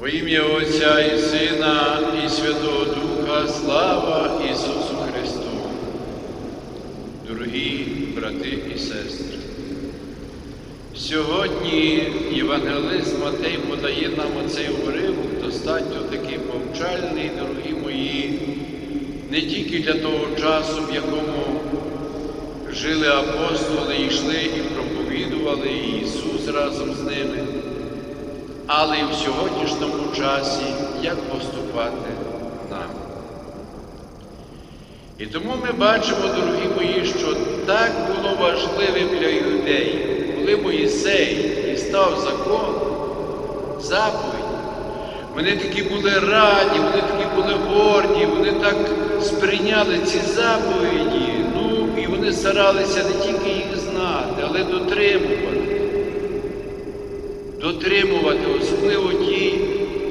Во ім'я Отця і Сина, і Святого Духа, слава Ісусу Христу. Дорогі брати і сестри, сьогодні Євангелист Матей подає нам оцей уривок, достатньо такий повчальний, дорогі мої, не тільки для того часу, в якому жили апостоли, йшли і проповідували і Ісус разом з ними але і в сьогоднішньому часі, як поступати нам. І тому ми бачимо, дорогі мої, що так було важливим для юдеїв, коли Моїсей дістав закон, заповідь, вони такі були раді, вони такі були горді, вони так сприйняли ці заповіді, ну і вони старалися не тільки їх знати, але дотримувати дотримувати, особливо ті,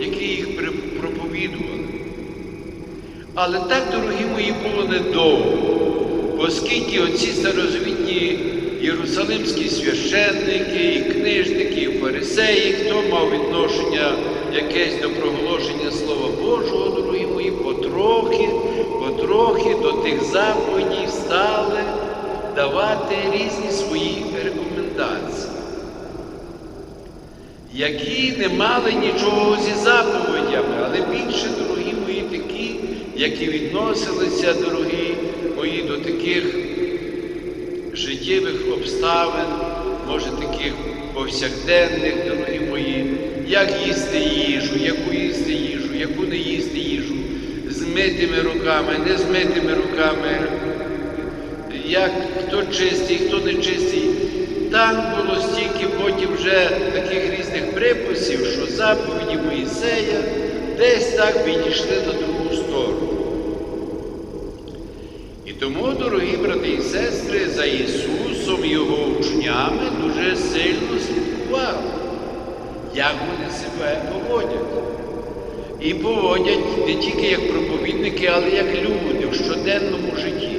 які їх проповідували. Але так, дорогі мої, було недовго, оскільки оці старозавітні єрусалимські священники, і книжники, і фарисеї, хто мав відношення якесь до проголошення Слова Божого, дорогі мої, потрохи, потрохи до тих заповідей стали давати різні свої рекомендації які не мали нічого зі заповідями, але більше, дорогі мої, такі, які відносилися, дорогі мої, до таких життєвих обставин, може, таких повсякденних, дорогі мої, як їсти їжу, яку їсти їжу, яку не їсти їжу, з митими руками, не з митими руками, як хто чистий, хто не чистий. Там було потім вже таких різних приписів, що заповіді Моїсея десь так відійшли на другу сторону. І тому, дорогі брати і сестри, за Ісусом і Його учнями дуже сильно слідкували, як вони себе поводять. І поводять не тільки як проповідники, але як люди в щоденному житті.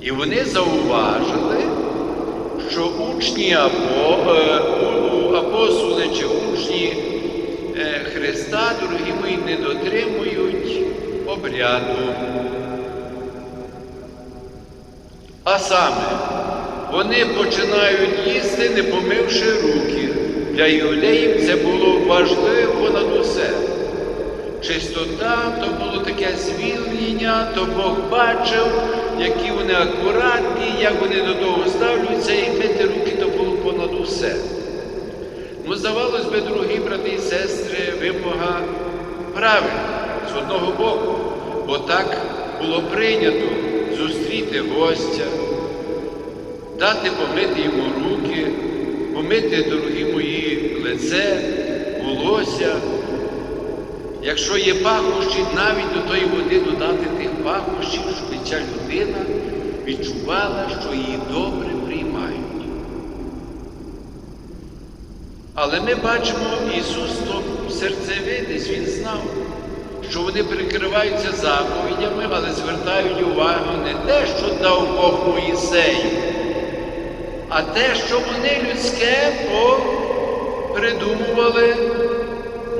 І вони зауважили що учні або е, апостоли чи учні е, Христа, дорогі мої, не дотримують обряду. А саме, вони починають їсти, не помивши руки. Для іудеїв це було важливо понад. Чистота то було таке звільнення, то Бог бачив, які вони акуратні, як вони до того ставляться, і мити руки то було понад усе. Ну, здавалось би, дорогі брати і сестри, вимога правильна з одного боку, бо так було прийнято зустріти гостя, дати помити йому руки, помити, дорогі мої, лице, волосся. Якщо є пахощі, навіть до тої води додати тих пахощів, щоб ця людина відчувала, що її добре приймають. Але ми бачимо, Ісус то серцевидець, Він знав, що вони прикриваються заповідями, але звертають увагу не те, що дав Бог Моїсею, а те, що вони людське придумували.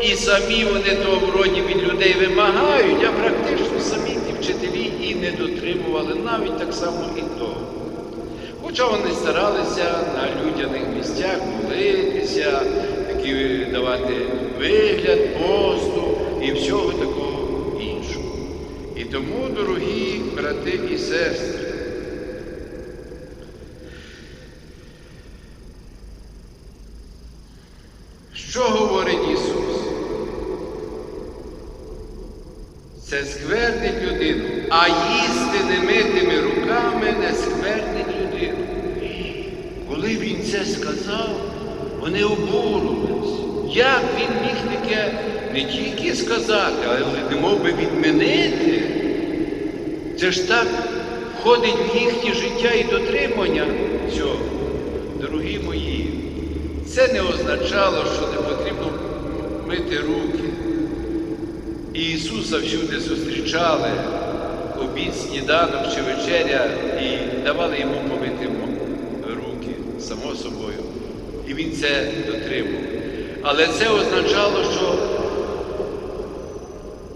І самі вони того вроді від людей вимагають, а практично самі ті вчителі і не дотримували навіть так само і того. Хоча вони старалися на людяних місцях молитися, такі давати вигляд, посту і всього такого іншого. І тому, дорогі брати і сестри, що говорить Ісус? Це сквернить людину, а їсти немитими руками не сквернить людину. Коли він це сказав, вони обурились. Як він міг таке не тільки сказати, але не мов би відмінити? Це ж так входить в їхнє життя і дотримання цього, дорогі мої. Це не означало, що не потрібно мити руки. І Ісуса всюди зустрічали обід, сніданок чи вечеря і давали йому помити руки, само собою. І він це дотримав. Але це означало, що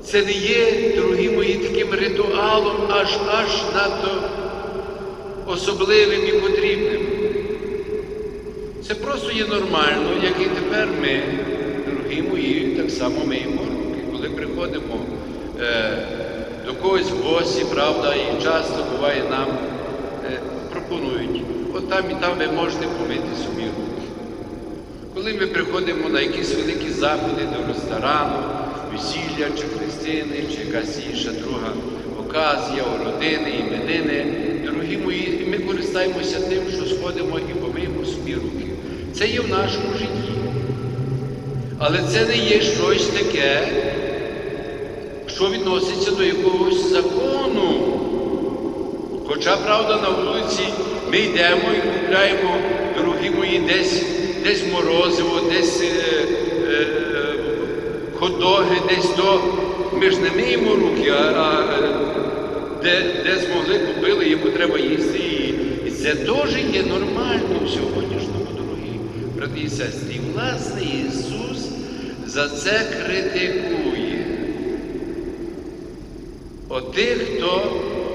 це не є, дорогі мої, таким ритуалом аж аж надто особливим і потрібним. Це просто є нормально, як і тепер ми, дорогі мої, так само миємо руки. Коли приходимо е, до когось в гості, правда, і часто буває нам е, пропонують, от там і там ви можете помити собі руки. Коли ми приходимо на якісь великі заходи до ресторану, весілля чи хрестини, чи якась інша друга оказія, родини, іменини, дорогі мої, ми користаємося тим, що сходимо і помиємо собі руки. Це є в нашому житті. Але це не є щось таке, що відноситься до якогось закону. Хоча, правда, на вулиці ми йдемо і купляємо, дорогі мої, десь десь морозиво, десь е, е, хот-доги, десь то. Ми ж не миємо руки, а, а е, де, де змогли купили, йому треба їсти. І, це теж є нормально в сьогоднішньому, дорогі брати і сестри. І власне Ісус за це критикує. От тих, хто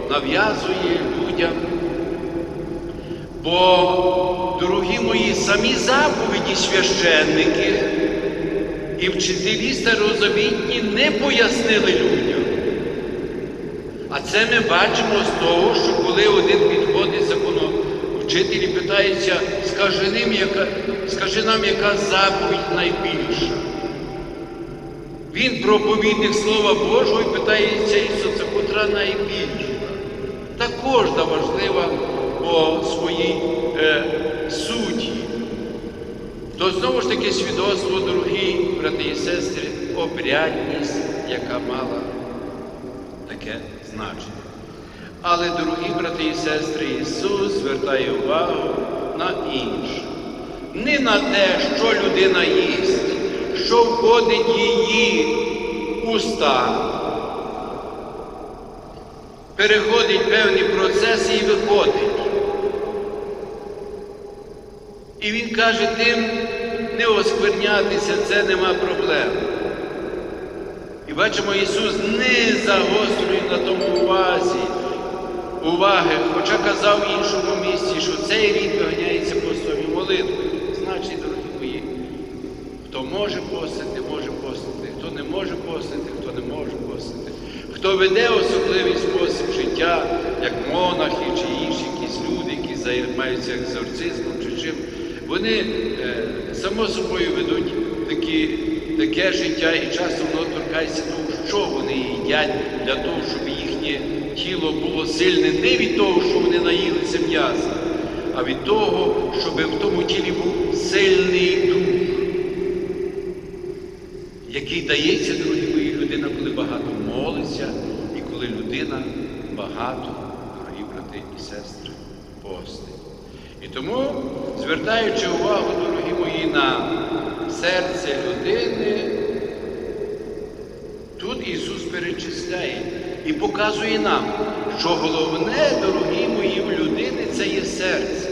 нав'язує людям. Бо, дорогі мої, самі заповіді священники і вчителі старозавітні не пояснили людям. А це ми бачимо з того, що коли один підходить законовчитель і питається, скажи, ним, яка, скажи нам, яка заповідь найбільша. Він проповідник Слова Божого і питається Ісуса, котра найбільша. Та кожна важлива по своїй е, суті. То знову ж таки свідоцтво, дорогі брати і сестри, обрядність, яка мала таке значення. Але, дорогі брати і сестри, Ісус звертає увагу на інше. Не на те, що людина їсть, що входить її уста, переходить певні процеси і виходить. І він каже, тим не осквернятися, це нема проблем. І бачимо, Ісус не загострює на тому увазі, уваги, хоча казав в іншому місці, що цей рід виганяється постові молитвою. Значить, дорогі мої, хто може постити, може постити, хто не може постити, хто не може постити. Хто веде особливий спосіб життя, як монахи чи інші якісь люди, які займаються екзорцизмом чи чим, вони е, само собою ведуть такі, таке життя і часто воно торкається того, що вони їдять для того, щоб їхнє тіло було сильне не від того, що вони наїлися м'яса, а від того, щоб в тому тілі був сильний дух, який дається, дорогі мої, людина, коли багато молиться, і коли людина багато, дорогі брати і сестри, постить. І тому, звертаючи увагу, дорогі мої, на серце людини, тут Ісус перечисляє і показує нам, що головне, дорогі мої, в людини це є серце.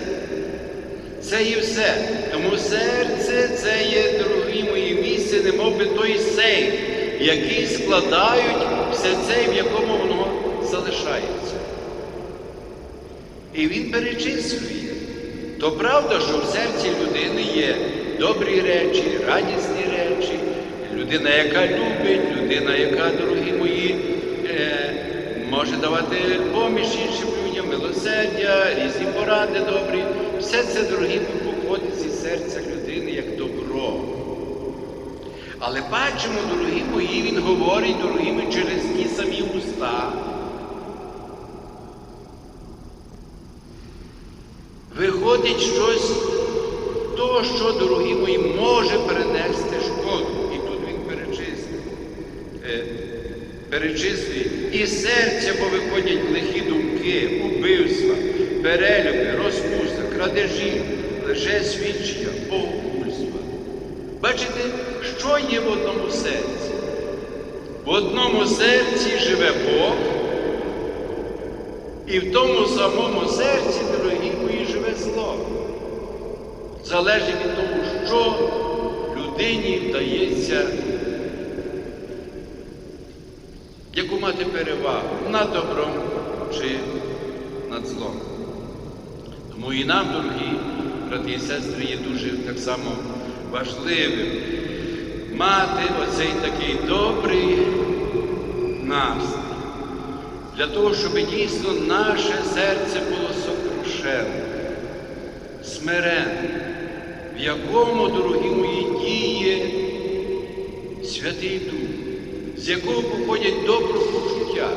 Це є все. Тому серце це є, дорогі мої, місце, немов би той сейф, який складають все це, в якому воно залишається. І він перечислює. То правда, що в серці людини є добрі речі, радісні речі, людина, яка любить, людина, яка, дорогі мої, е, може давати поміж іншим людям, милосердя, різні поради добрі. Все це, дорогі, походить зі серця людини як добро. Але бачимо, дорогі мої, він говорить, дорогі мої, через ті самі уста. Виходить щось, то, що, дорогі мої, може перенести шкоду. І тут він перечислює. Е, перечислює. І серця повиходять лихі думки, убивства, перелюби, розпуста, крадежі, лише свідчення, богохульства. Бачите, що є в одному серці? В одному серці живе Бог, і в тому самому серці, дорогі мої, живе зло. Залежить від того, що людині вдається яку мати перевагу над добром чи над злом. Тому і нам, дорогі брати і сестри, є дуже так само важливим мати оцей такий добрий настрій, для того, щоб дійсно наше серце було сокрушене, смирене, в якому, дорогі мої, діє Святий Дух, з якого походять добре почуття.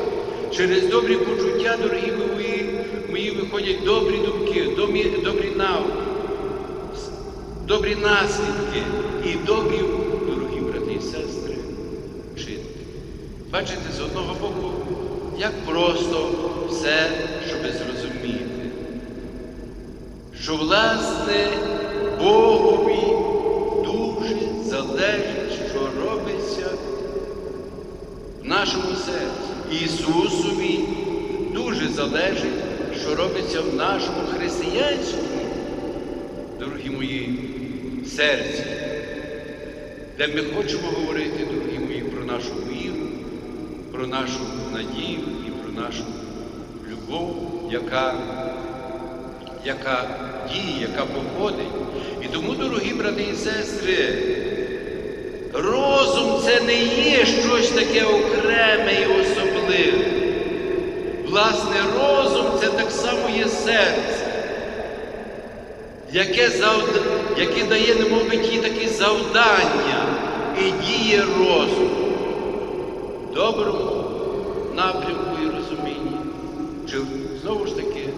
Через добрі почуття, дорогі мої, мої виходять добрі думки, добрі, добрі науки, добрі наслідки і добрі, дорогі брати і сестри, вчинки. Бачите, з одного боку, як просто все, щоб зрозуміти, що, власне, Богові дуже залежить, що робиться в нашому серці. Ісусові дуже залежить, що робиться в нашому християнському, дорогі мої, серці, де ми хочемо говорити, дорогі мої, про нашу віру, про нашу надію і про нашу любов, яка, яка діє, яка походить. І тому, дорогі брати і сестри, розум це не є щось таке окреме і особливе. Власне, розум це так само є серце, яке, завда... яке дає, немов би такі завдання і діє розум доброму напрямку і розумінні. Чи знову ж таки,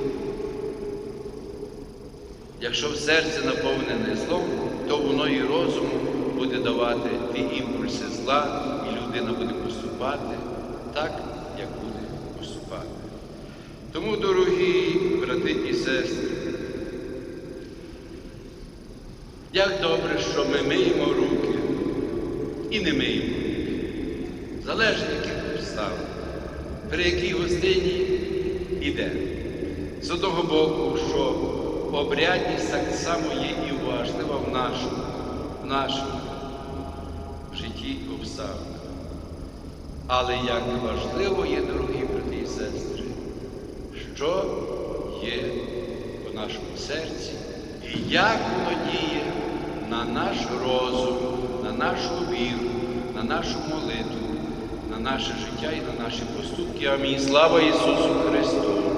якщо в серці наповнене злом, то воно і розуму буде давати ті імпульси зла, і людина буде поступати так, як буде поступати. Тому, дорогі брати і сестри, як добре, що ми миємо руки і не миємо руки. Залежить, яких обставин, при якій гостині іде. З одного боку, що обрядність так само є і важлива в нашому, в нашому житті і обставинах. Але як важливо є, дорогі брати і сестри, що є в нашому серці і як воно діє на наш розум, на нашу віру, на нашу молитву, на наше життя і на наші поступки. Амінь. Слава Ісусу Христу!